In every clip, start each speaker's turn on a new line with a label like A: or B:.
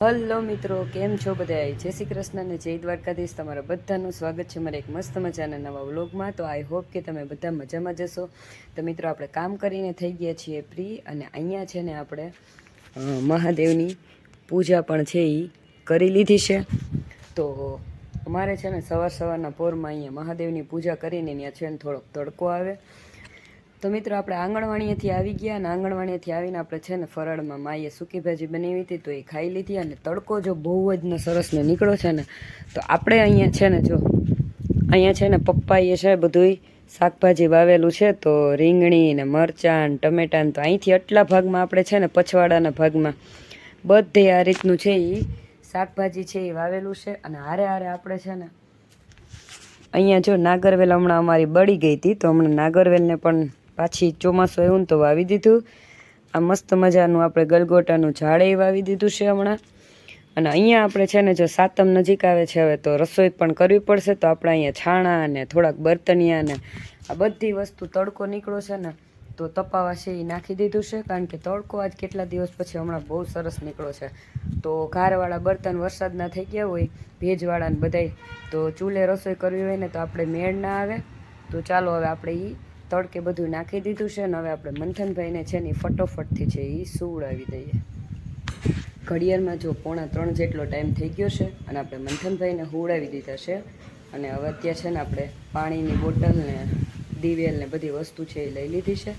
A: Hello મિત્રો, કેમ છો બધા જય શ્રી કૃષ્ણ અને જય દ્વારકાધીશ. તમારા બધાનું સ્વાગત છે મારા એક મસ્ત મજાના નવા વ્લોગમાં. તો આઈ હોપ કે તમે બધા મજામાં જશો તો મિત્રો, આપણે કામ કરીને થઈ ગયા છીએ ફ્રી અને અહીંયા છે ને આપણે મહાદેવની પૂજા પણ છે એ કરી લીધી છે. તો અમારે છે ને સવાર સવારના પોરમાં અહીંયા મહાદેવની પૂજા કરીને ત્યાં છે ને થોડોક તડકો આવે. તો મિત્રો, આપણે આંગણવાડીએથી આવી ગયા અને આંગણવાડીએથી આવીને આપણે છે ને ફરાળમાં માઈએ સૂકી ભાજી બનાવી હતી, તો એ ખાઈ લીધી અને તડકો જો બહુ જ ને સરસ ને નીકળો છે ને, તો આપણે અહીંયા છે ને જો, અહીંયા છે ને પપ્પાએ છે બધુંય શાકભાજી વાવેલું છે, તો રીંગણી ને મરચાં ટમેટાં તો અહીંથી આટલા ભાગમાં આપણે છે ને પછવાડાના ભાગમાં બધે આ રીતનું છે એ શાકભાજી છે એ વાવેલું છે અને હારે હારે આપણે છે ને અહીંયા જો નાગરવેલ હમણાં અમારી બળી ગઈ હતી, તો હમણાં નાગરવેલને પણ પાછી ચોમાસું એવું તો વાવી દીધું. આ મસ્ત મજાનું આપણે ગલગોટાનું ઝાડે વાવી દીધું છે હમણાં. અને અહીંયા આપણે છે ને જો સાતમ નજીક આવે છે હવે તો રસોઈ પણ કરવી પડશે. તો આપણે અહીંયા છાણા અને થોડાક બર્તનિયા ને આ બધી વસ્તુ તડકો નીકળો છે ને, તો તપાવા છે એ નાખી દીધું છે. કારણ કે તડકો આજ કેટલા દિવસ પછી હમણાં બહુ સરસ નીકળો છે. તો ઘારવાળા બર્તન વરસાદના થઈ ગયા હોય ભેજવાળાને બધાય, તો ચૂલે રસોઈ કરવી હોય ને તો આપણે મેળ ના આવે. તો ચાલો હવે આપણે એ તડકે બધું નાખી દીધું છે અને હવે આપણે મંથનભાઈને છે ને ફટોફટથી છે એ સુવડાવી દઈએ. ઘડિયાળમાં જો પોણા ત્રણ જેટલો ટાઈમ થઈ ગયો છે અને આપણે મંથનભાઈને હુવડાવી દીધા છે અને હવે અત્યારે છે ને આપણે પાણીની બોટલને દિવેલને બધી વસ્તુ છે એ લઈ લીધી છે.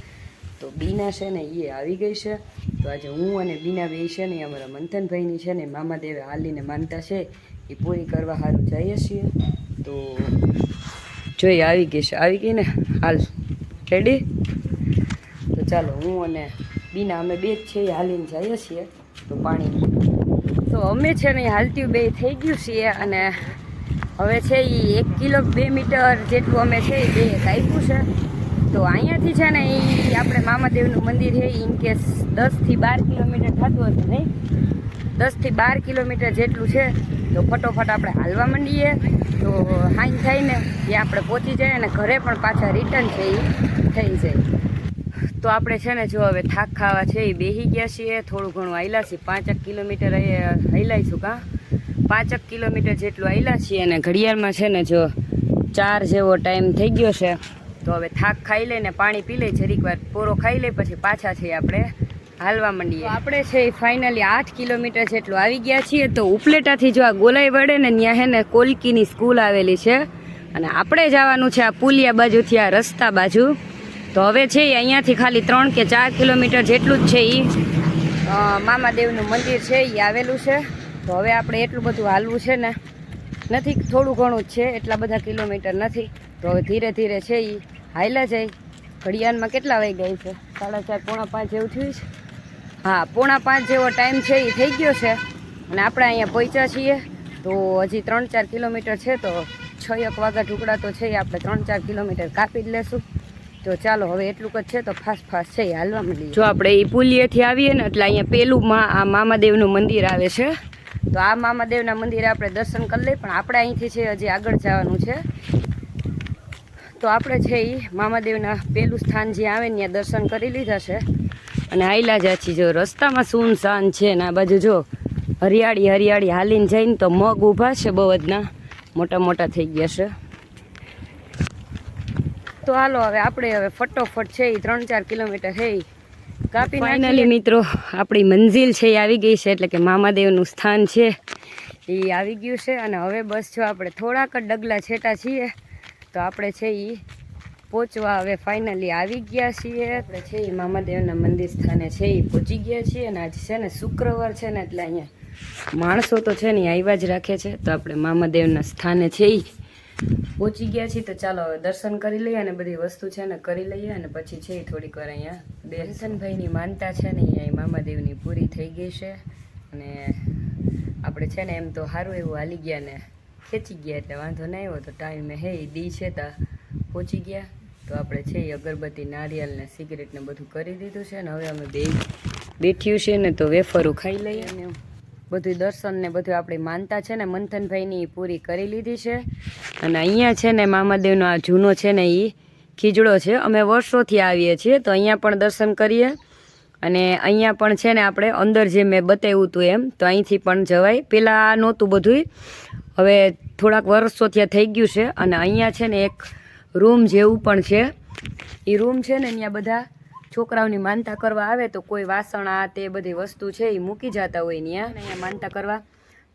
A: તો બીના છે ને એ આવી ગઈ છે. તો આજે હું અને બીના બે છે ને એ અમારા મંથનભાઈની છે ને મામાદેવે હાલીને માનતા છે એ પૂરી કરવા સારું જઈએ છીએ. તો જોઈ, આવી ગઈ છે. આવી ગઈ ને? હાલ. રેડી તો ચાલો, હું અને બીના અમે બે જ છીએ, હાલીને જઈએ છીએ, તો પાણી. તો અમે છે ને હાલતી બે થઈ ગયું છીએ અને હવે છે એ એક કિલો બે મીટર જેટલું અમે છે એ બે કાપ્યું છે. તો અહીંયાથી છે ને એ આપણે મામાદેવનું મંદિર છે ઇન કેસ દસથી બાર કિલોમીટર થતું હશે, નહીં? દસથી બાર કિલોમીટર જેટલું છે. તો ફટોફટ આપણે હાલવા માંડીએ. તો હાઈન થઈને ત્યાં આપણે પહોંચી જાય અને ઘરે પણ પાછા રિટર્ન છે એ થઈ જાય. તો આપણે છે ને જો હવે થાક ખાવા છે એ બેસી ગયા છીએ. થોડું ઘણું આયલા છીએ. પાંચક કિલોમીટર હલાઈશું કાં. પાંચક કિલોમીટર જેટલું આયલા છીએ અને ઘડિયાળમાં છે ને જો ચાર જેવો ટાઈમ થઈ ગયો છે. તો હવે થાક ખાઈ લઈને પાણી પી લઈ જરીક વાર પૂરો ખાઈ લઈ પછી પાછા છે આપણે હાલવા માંડીએ. આપણે છે એ ફાઇનલી આઠ કિલોમીટર જેટલું આવી ગયા છીએ. તો ઉપલેટાથી જો આ ગોલાઈ વડે ને ત્યાં હે ને કોલકીની સ્કૂલ આવેલી છે. અને આપણે જવાનું છે આ પુલિયા બાજુથી આ રસ્તા બાજુ. તો હવે છે એ અહીંયાથી ખાલી ત્રણ કે ચાર કિલોમીટર જેટલું જ છે એ મામાદેવનું મંદિર છે એ આવેલું છે. તો હવે આપણે એટલું બધું હાલવું છે ને. નથી, થોડું ઘણું જ છે, એટલા બધા કિલોમીટર નથી. તો હવે ધીરે ધીરે છે એ હાયલા જાય. ઘડિયાળમાં કેટલા વાગી ગઈ છે? સાડા ચાર, પોણા પાંચ જેવું થયું છે? હા, પોણા પાંચ જેવો ટાઈમ છે એ થઈ ગયો છે. અને આપણે અહીંયા પહોંચ્યા છીએ. તો હજી ત્રણ ચાર કિલોમીટર છે, તો છ એક વાગા ઢુકડા તો છે આપણે ત્રણ ચાર કિલોમીટર કાપી જ લેશું. તો ચાલો હવે એટલું જ છે તો ફાસ્ટ ફાસ્ટ છે એ હાલવા મળીએ જો આપણે એ પુલિયેથી આવીએ ને એટલે અહીંયા પેલું મા આ મામાદેવનું મંદિર આવે છે. તો આ મામાદેવના મંદિરે આપણે દર્શન કરી લઈએ પણ આપણે અહીંથી છે હજી આગળ જવાનું છે. તો આપણે છે એ મામાદેવના પેલું સ્થાન જે આવે ને ત્યાં દર્શન કરી લીધા છે. અને આયલા જાછી જો રસ્તામાં સૂનસાન છે ને આ બાજુ જો હરિયાળી હરિયાળી હાલીને જઈને તો મગ ઊભા છે બહુ જ મોટા મોટા થઈ ગયા છે. તો હાલો હવે આપણે હવે ફટોફટ છે એ ત્રણ ચાર કિલોમીટર છે ઈ. કાપી ફાઇનલી મિત્રો આપણી મંજિલ છે એ આવી ગઈ છે એટલે કે મામાદેવનું સ્થાન છે. એ આવી ગયું છે અને હવે બસ જો આપણે થોડાક જ ડગલા છેટા છીએ તો આપણે છે એ પહોંચવા હવે ફાઇનલી આવી ગયા છીએ. આપણે છે એ મામાદેવના મંદિર સ્થાને છે એ પહોંચી ગયા છીએ અને આજે છે ને શુક્રવાર છે ને એટલે અહીંયા માણસો તો છે ને આવ્યા જ રાખે છે તો આપણે મામાદેવના સ્થાને છે એ પહોંચી ગયા છીએ તો ચાલો દર્શન કરી લઈએ અને બધી વસ્તુ છે ને કરી લઈએ અને પછી છે થોડીક વાર અહીંયા દર્શનભાઈની માનતા છે ને અહીંયા મામાદેવની પૂરી થઈ ગઈ છે. અને આપણે છે ને એમ તો સારું એવું હાલી ગયા ને ખેંચી ગયા એટલે વાંધો નહીં આવ્યો તો ટાઈમે હે દી છે તા પહોંચી ગયા. તો આપણે છે એ અગરબત્તી, નારિયેલ ને સિગરેટ ને બધું કરી દીધું છે ને હવે અમે બે બેઠ્યું છે ને તો વેફરું ખાઈ લઈએ. ને બધું દર્શન ને બધું આપણી માનતા છે ને મંથનભાઈની પૂરી કરી લીધી છે. અને અહીંયા છે ને મામાદેવનો આ જૂનો છે ને એ ખીજડો છે. અમે વર્ષોથી આવીએ છીએ, તો અહીંયા પણ દર્શન કરીએ. અને અહીંયા પણ છે ને આપણે અંદર જે મેં બતાવ્યું હતું એમ, તો અહીંથી પણ જવાય. પહેલાં નહોતું બધુંય. હવે થોડાક વર્ષોથી થઈ ગયું છે. અને અહીંયા છે ને એક રૂમ જેવું પણ છે. એ રૂમ છે ને અહીંયા બધા છોકરાઓની માનતા કરવા આવે તો કોઈ વાસણ આ તે બધી વસ્તુ છે એ મૂકી જતા હોય ત્યાં અહીંયા માનતા કરવા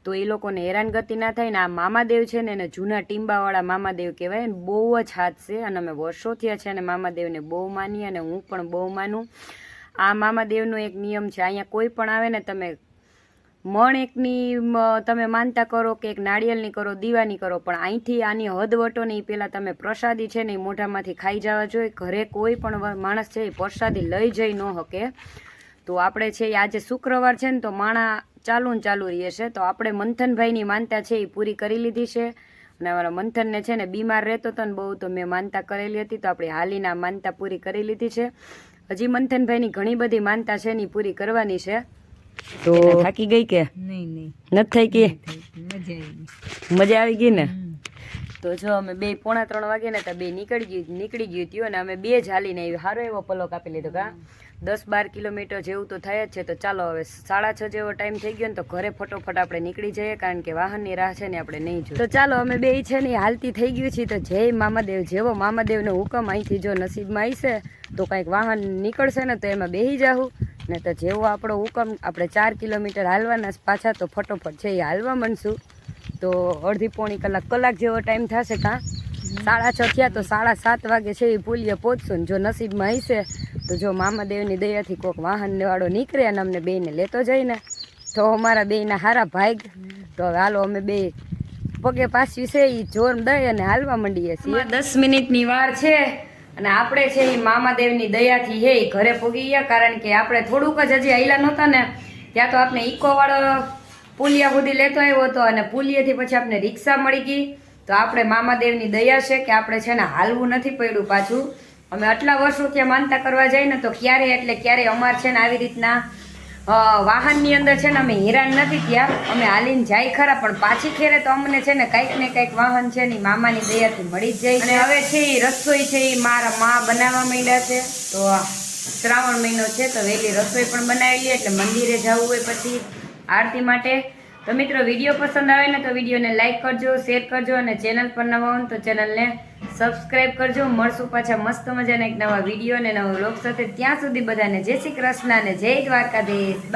A: તો એ લોકોને હેરાનગતિ ના થાય ને આ મામાદેવ છે ને એને જૂના ટીંબાવાળા મામાદેવ કહેવાય ને, બહુ જ હાથ છે. અને અમે વર્ષો થયા છે અને મામાદેવને બહુ માનીએ અને હું પણ બહુ માનું. આ મામાદેવનો એક નિયમ છે, અહીંયા કોઈ પણ આવે ને તમે મણ એકની તમે માનતા કરો કે એક નાળિયેરની કરો, દીવાની કરો, પણ અહીંથી આની હદ વટો ને એ પહેલાં તમે પ્રસાદી છે ને એ મોઢામાંથી ખાઈ જવા જોઈએ. ઘરે કોઈ પણ માણસ છે એ પ્રસાદી લઈ જઈ ન શકે તો આપણે છે એ આજે શુક્રવાર છે ને તો માણા ચાલુ ને ચાલુ રહીએ છે. તો આપણે મંથનભાઈની માનતા છે એ પૂરી કરી લીધી છે. અને અમારા મંથનને છે ને બીમાર રહેતો હતો ને બહુ તો મેં માનતા કરેલી હતી. તો આપણે હાલીના માનતા પૂરી કરી લીધી છે. હજી મંથનભાઈની ઘણી બધી માનતા છે ઈ પૂરી કરવાની છે. તો થાકી ગઈ કે?
B: નહીં નહીં.
A: નથી થઈ ગઈ.
B: મજા આવી
A: ગઈ ને? તો જો અમે બે પોણા ત્રણ વાગે ને તો બે નીકળી ગયું નીકળી ગયું હતું અને અમે બે જ હાલીને આવી સારો એવો પલો કાપી લીધો કા દસ બાર કિલોમીટર જેવું તો થાય જ છે તો ચાલો હવે સાડા છ જેવો ટાઈમ થઈ ગયો ને તો ઘરે ફટોફટ આપણે નીકળી જઈએ કારણ કે વાહનની રાહ છે ને આપણે નહીં જોઈએ તો ચાલો અમે બે છે ને હાલતી થઈ ગયું છે તો જય મામાદેવ. જેવો મામાદેવનો હુકમ અહીંથી જો નસીબમાં આવશે તો કાંઈક વાહન નીકળશે ને તો એમાં બેસી જાઉં ને તો જેવો આપણો હુકમ આપણે ચાર કિલોમીટર હાલવાના પાછા તો ફટોફટ છે એ હાલવા માંડશું. તો અડધી પોણી કલાક કલાક જેવો ટાઈમ થશે કાં? સાડા છ થયા તો સાડા સાત વાગે છે એ પુલીએ પહોંચશું ને જો નસીબમાં હશે તો જો મામાદેવની દયાથી કોઈક વાહનવાળો નીકળે અને અમને બેયને લેતો જઈને તો અમારા બેયના હારા ભાગ. તો હવે હાલો અમે બે પગે પાછી છે એ જોર દઈ અને હાલવા માંડીએ છીએ. દસ મિનિટની વાર છે. અને આપણે છે એ મામાદેવની દયાથી હે ઘરે પોગી ગયા, કારણ કે આપણે થોડુંક જ હજી આયલા નહોતા ને, ત્યાં તો આપણે ઇકોવાળો પુલિયા સુધી લેતો આવ્યો હતો અને પુલિયેથી પછી આપણે રિક્ષા મળી ગઈ. તો આપણે મામાદેવની દયા છે કે આપણે છે ને હાલવું નથી પડ્યું પાછું. અમે આટલા વર્ષો ત્યાં માનતા કરવા જઈએ ને, તો ક્યારે એટલે ક્યારે અમારે છે ને આવી રીતના વાહનની અંદર છે ને અમે હેરાન નથી ત્યાં અમે હાલીને જાય ખરા, પણ પાછી ખેરે તો અમને છે ને કંઈક ને કંઈક વાહન છે ને મામાની દયાથી મળી જ જાય અને હવે છે એ રસોઈ છે એ મારા મા બનાવવા માંડ્યા છે. તો શ્રાવણ મહિનો છે તો વહેલી રસોઈ પણ બનાવી લઈએ એટલે મંદિરે જવું હોય પછી આરતી માટે. તો મિત્રો, વીડિયો પસંદ આવે ને તો વિડીયોને લાઇક કરજો શેર કરજો અને ચેનલ પર નવા હોય તો ચેનલને સબસ્ક્રાઇબ કરજો. મળશું પાછા મસ્ત મજાના એક નવા વીડિયો અને નવા વ્લોગ સાથે. ત્યાં સુધી બધાને જય શ્રી કૃષ્ણ અને જય દ્વારકાધીશ. બાય